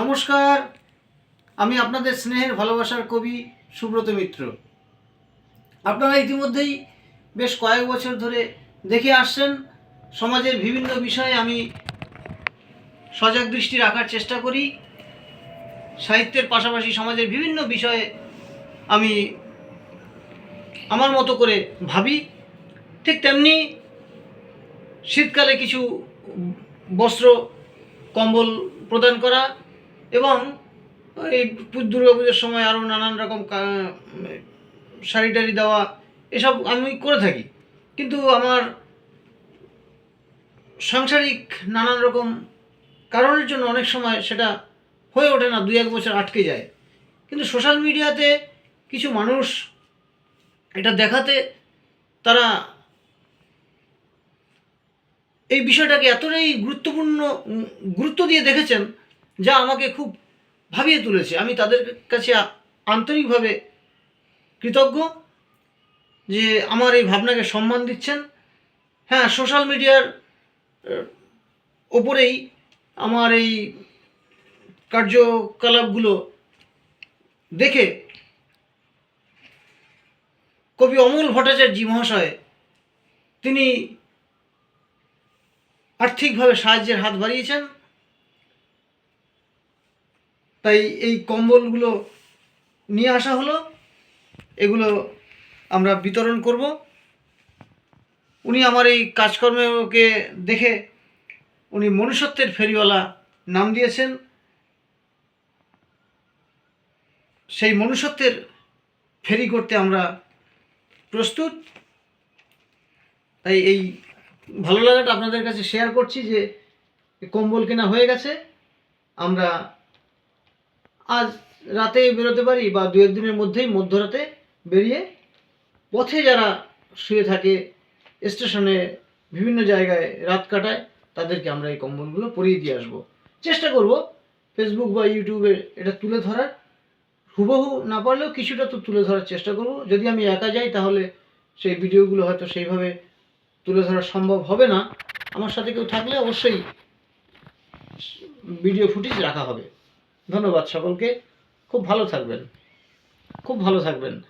নমস্কার, আমি আপনাদের স্নেহের ভালোবাসার কবি সুব্রত মিত্র। আপনারা ইতিমধ্যেই বেশ কয়েক বছর ধরে দেখে আসছেন, সমাজের বিভিন্ন বিষয়ে আমি সজাগ দৃষ্টি রাখার চেষ্টা করি, সাহিত্যের পাশাপাশি সমাজের বিভিন্ন বিষয়ে আমি আমার মতো করে ভাবি। ঠিক তেমনি শীতকালে কিছু বস্ত্র, কম্বল প্রদান করা এবং এই পু- দুর্গাপুজোর সময় আরও নানান রকম শাড়ি টাড়ি দেওয়া, এসব আমি করে থাকি। কিন্তু আমার সাংসারিক নানান রকম কারণের জন্য অনেক সময় সেটা হয়ে ওঠে না, দুই এক বছর আটকে যায়। কিন্তু সোশ্যাল মিডিয়াতে কিছু মানুষ এটা দেখাতে, তারা এই বিষয়টাকে এতটাই গুরুত্বপূর্ণ, গুরুত্ব দিয়ে দেখেছেন যা আমাকে খুব ভাবিয়ে তুলেছে। আমি তাদের কাছে আন্তরিকভাবে কৃতজ্ঞ যে আমার এই ভাবনাকে সম্মান দিচ্ছেন। হ্যাঁ সোশ্যাল মিডিয়ার ওপরেই আমার এই কার্যকলাপগুলো দেখে কবি অমল ভট্টাচার্য মহাশয় তিনি আর্থিকভাবে সাহায্যের হাত বাড়িয়েছেন। তাই এই কম্বলগুলো নিয়ে আসা হলো। এগুলো আমরা বিতরণ করব। উনি আমার এই কাজকর্মকে দেখে উনি মনুষ্যত্বের ফেরিওয়ালা নাম দিয়েছেন। সেই মনুষ্যত্বের ফেরি করতে আমরা প্রস্তুত। তাই এই ভালো লাগাটা আপনাদের কাছে শেয়ার করছি যে কম্বল কেনা হয়ে গেছে। আমরা আজ রাতে বেরোতে পারি বা দু একদিনের মধ্যেই মধ্যরাতে বেরিয়ে পথে যারা শুয়ে থাকে, স্টেশনে বিভিন্ন জায়গায় রাত কাটায়, তাদেরকে আমরা এই কম্বলগুলো পরিয়ে দিয়ে আসব। চেষ্টা করব ফেসবুক বা ইউটিউবে এটা তুলে ধরার। হুবহু না পারলেও কিছুটা তো তুলে ধরার চেষ্টা করব। যদি আমি একা যাই তাহলে সেই ভিডিওগুলো হয়তো সেইভাবে তুলে ধরা সম্ভব হবে না। আমার সাথে কেউ থাকলে অবশ্যই ভিডিও ফুটেজ রাখা হবে। ধন্যবাদ সকলকে। খুব ভালো থাকবেন। খুব ভালো থাকবেন।